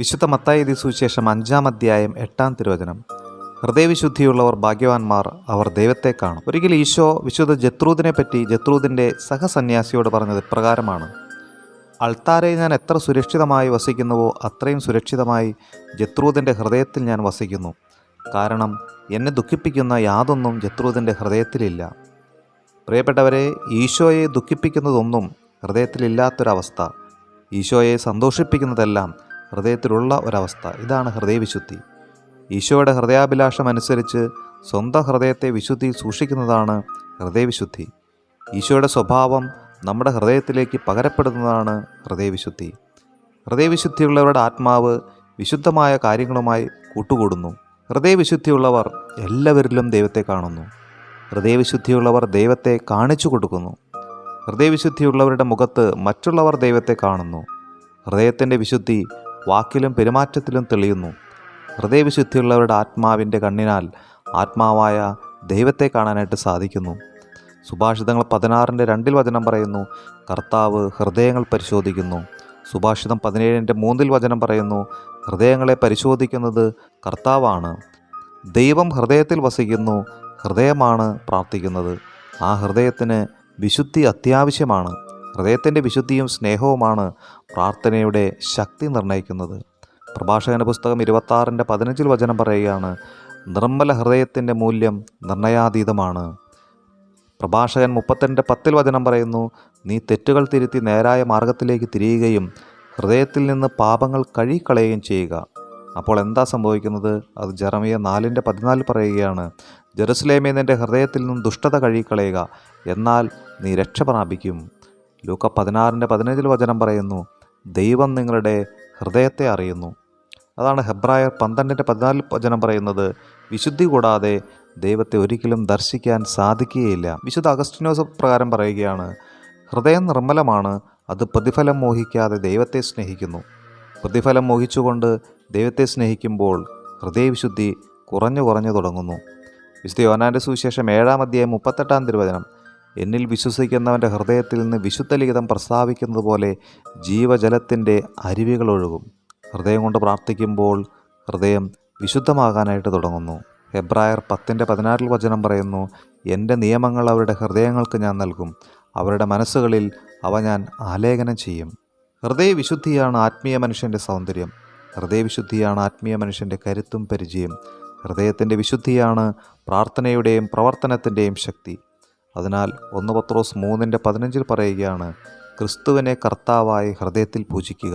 വിശുദ്ധ മത്തായതി സുവിശേഷം അഞ്ചാം അധ്യായം എട്ടാം തിരുവചനം. ഹൃദയവിശുദ്ധിയുള്ളവർ ഭാഗ്യവാന്മാർ അവർ ദൈവത്തെ കാണും. ഒരിക്കൽ ഈശോ വിശുദ്ധ ജത്രൂദിനെ പറ്റി ജത്രൂദിന്റെ സഹസന്യാസിയോട് പറഞ്ഞത് ഇപ്രകാരമാണ്. അൾത്താരെ ഞാൻ എത്ര സുരക്ഷിതമായി വസിക്കുന്നുവോ അത്രയും സുരക്ഷിതമായി ജത്രൂദിന്റെ ഹൃദയത്തിൽ ഞാൻ വസിക്കുന്നു. കാരണം എന്നെ ദുഃഖിപ്പിക്കുന്ന യാതൊന്നും ജത്രൂദിന്റെ ഹൃദയത്തിലില്ല. പ്രിയപ്പെട്ടവരെ ഈശോയെ ദുഃഖിപ്പിക്കുന്നതൊന്നും ഹൃദയത്തിലില്ലാത്തൊരവസ്ഥ. ഈശോയെ സന്തോഷിപ്പിക്കുന്നതെല്ലാം ഹൃദയത്തിലുള്ള ഒരവസ്ഥ. ഇതാണ് ഹൃദയവിശുദ്ധി. ഈശോയുടെ ഹൃദയാഭിലാഷം അനുസരിച്ച് സ്വന്തം ഹൃദയത്തെ വിശുദ്ധിയിൽ സൂക്ഷിക്കുന്നതാണ് ഹൃദയവിശുദ്ധി. ഈശോയുടെ സ്വഭാവം നമ്മുടെ ഹൃദയത്തിലേക്ക് പകരപ്പെടുന്നതാണ് ഹൃദയവിശുദ്ധി. ഹൃദയവിശുദ്ധിയുള്ളവരുടെ ആത്മാവ് വിശുദ്ധമായ കാര്യങ്ങളുമായി കൂട്ടുകൂടുന്നു. ഹൃദയവിശുദ്ധിയുള്ളവർ എല്ലാവരിലും ദൈവത്തെ കാണുന്നു. ഹൃദയവിശുദ്ധിയുള്ളവർ ദൈവത്തെ കാണിച്ചു കൊടുക്കുന്നു. ഹൃദയവിശുദ്ധിയുള്ളവരുടെ മുഖത്ത് മറ്റുള്ളവർ ദൈവത്തെ കാണുന്നു. ഹൃദയത്തിന്റെ വിശുദ്ധി വാക്കിലും പെരുമാറ്റത്തിലും തെളിയുന്നു. ഹൃദയവിശുദ്ധിയുള്ളവരുടെ ആത്മാവിന്റെ കണ്ണിനാൽ ആത്മാവായ ദൈവത്തെ കാണാനായിട്ട് സാധിക്കുന്നു. സുഭാഷിതങ്ങൾ പതിനാറിന്റെ രണ്ടിൽ വചനം പറയുന്നു കർത്താവ് ഹൃദയങ്ങൾ പരിശോധിക്കുന്നു. സുഭാഷിതം പതിനേഴിന്റെ മൂന്നിൽ വചനം പറയുന്നു ഹൃദയങ്ങളെ പരിശോധിക്കുന്നത് കർത്താവാണ്. ദൈവം ഹൃദയത്തിൽ വസിക്കുന്നു ഹൃദയമാണ് പ്രാർത്ഥിക്കുന്നത്. ആ ഹൃദയത്തിന് വിശുദ്ധി അത്യാവശ്യമാണ്. ഹൃദയത്തിന്റെ വിശുദ്ധിയും സ്നേഹവുമാണ് പ്രാർത്ഥനയുടെ ശക്തി നിർണയിക്കുന്നത്. പ്രഭാഷകന്റെ പുസ്തകം ഇരുപത്താറിന്റെ പതിനഞ്ചിൽ വചനം പറയുകയാണ് നിർമ്മല ഹൃദയത്തിന്റെ മൂല്യം നിർണയാതീതമാണ്. പ്രഭാഷകൻ മുപ്പത്തിരണ്ട് പത്തിൽ വചനം പറയുന്നു നീ തെറ്റുകൾ തിരുത്തി നേരായ മാർഗത്തിലേക്ക് തിരിയുകയും ഹൃദയത്തിൽ നിന്ന് പാപങ്ങൾ കഴുകിക്കളയുകയും ചെയ്യുക. അപ്പോൾ എന്താ സംഭവിക്കുന്നത്? അത് ജറമിയ നാലിന്റെ പതിനാലിൽ പറയുകയാണ് ജെറുസലേമേ നിന്റെ ഹൃദയത്തിൽ നിന്നും ദുഷ്ടത കഴുകിക്കളയുക എന്നാൽ നീ രക്ഷ പ്രാപിക്കും. ലൂക്ക പതിനാറിന്റെ പതിനഞ്ചിൽ വചനം പറയുന്നു ദൈവം നിങ്ങളുടെ ഹൃദയത്തെ അറിയുന്നു. അതാണ് ഹെബ്രായർ പന്ത്രണ്ടിന്റെ പതിനാലിൽ വചനം പറയുന്നത് വിശുദ്ധി കൂടാതെ ദൈവത്തെ ഒരിക്കലും ദർശിക്കാൻ സാധിക്കുകയില്ല. വിശുദ്ധ അഗസ്റ്റിനോസ് പ്രകാരം പറയുകയാണ് ഹൃദയം നിർമ്മലമാണ് അത് പ്രതിഫലം മോഹിക്കാതെ ദൈവത്തെ സ്നേഹിക്കുന്നു. പ്രതിഫലം മോഹിച്ചുകൊണ്ട് ദൈവത്തെ സ്നേഹിക്കുമ്പോൾ ഹൃദയവിശുദ്ധി കുറഞ്ഞു കുറഞ്ഞു തുടങ്ങുന്നു. വിശുദ്ധ യോനാന്റെ സുവിശേഷം ഏഴാം അധ്യായം മുപ്പത്തെട്ടാം തിരുവചനം എന്നിൽ വിശ്വസിക്കുന്നവന്റെ ഹൃദയത്തിൽ നിന്ന് വിശുദ്ധ ലിഖിതം പ്രസ്താവിക്കുന്നത് പോലെ ജീവജലത്തിന്റെ അരുവികൾ ഒഴുകും. ഹൃദയം കൊണ്ട് പ്രാർത്ഥിക്കുമ്പോൾ ഹൃദയം വിശുദ്ധമാകാനായിട്ട് തുടങ്ങുന്നു. ഹെബ്രായർ പത്തിന്റെ പതിനാറിൽ വചനം പറയുന്നു എന്റെ നിയമങ്ങൾ അവരുടെ ഹൃദയങ്ങൾക്ക് ഞാൻ നൽകും. അവരുടെ മനസ്സുകളിൽ അവ ഞാൻ ആലേഖനം ചെയ്യും. ഹൃദയവിശുദ്ധിയാണ് ആത്മീയ മനുഷ്യന്റെ സൗന്ദര്യം. ഹൃദയവിശുദ്ധിയാണ് ആത്മീയ മനുഷ്യന്റെ കരുത്തും പരിചയം. ഹൃദയത്തിന്റെ വിശുദ്ധിയാണ് പ്രാർത്ഥനയുടെയും പ്രവർത്തനത്തിന്റെയും ശക്തി. അതിനാൽ ഒന്ന് പത്രോസ് മൂന്നിന്റെ പതിനഞ്ചിൽ പറയുകയാണ് ക്രിസ്തുവിനെ കർത്താവായി ഹൃദയത്തിൽ പൂജിക്കുക.